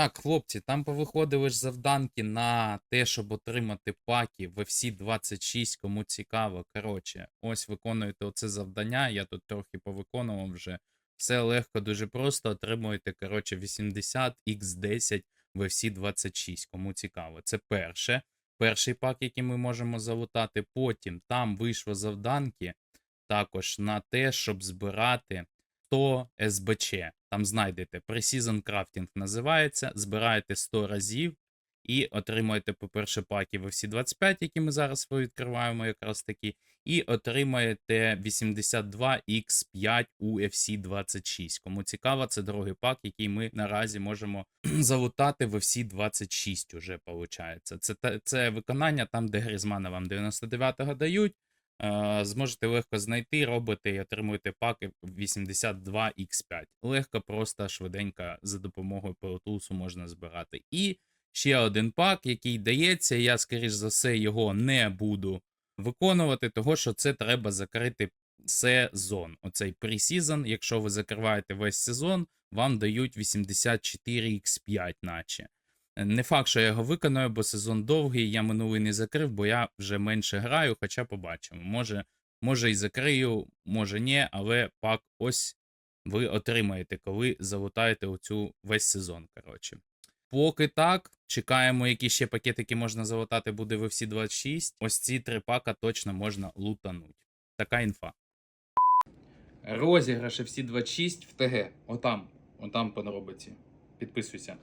Так, хлопці, там повиходили ж завданки на те, щоб отримати паки в FC26, кому цікаво. Коротше, ось виконуєте оце завдання. Я тут трохи повиконував вже. Все легко, дуже просто. Отримуєте, коротше, 80 x 10 в FC26, кому цікаво. Це перше. Перший пак, який ми можемо залутати. Потім там вийшло завданки також на те, щоб збирати 100 СБЧ. Там знайдете Precision Crafting називається. Збираєте 100 разів і отримуєте, по-перше, паки в FC25, які ми зараз відкриваємо якраз таки, і отримаєте 82X5 у FC26. Кому цікаво, це другий пак, який ми наразі можемо залутати в FC26 уже, виходить. Це, це виконання там, де Грізмана вам 99-го дають. Е, Зможете легко знайти, робите і отримуєте паки 82x5. Легко, просто, швиденько за допомогою Pro можна збирати. І ще один пак, який дається. Я, скоріш за все, його не буду виконувати, того що це треба закрити сезон. Оцей пресізон, якщо ви закриваєте весь сезон, вам дають 84x5, наче. Не факт, що я його виконаю, бо сезон довгий, я минулий не закрив, бо я вже менше граю, хоча побачимо. Може, може і закрию, може ні, але пак ось ви отримаєте, коли залутаєте оцю весь сезон. Коротше. Поки так, чекаємо, які ще пакетики можна залутати буде в FC 26. Ось ці три пака точно можна лутануть. Така інфа. Розіграш FC 26 в ТГ. Отам. Отам по робиці. Підписуйся.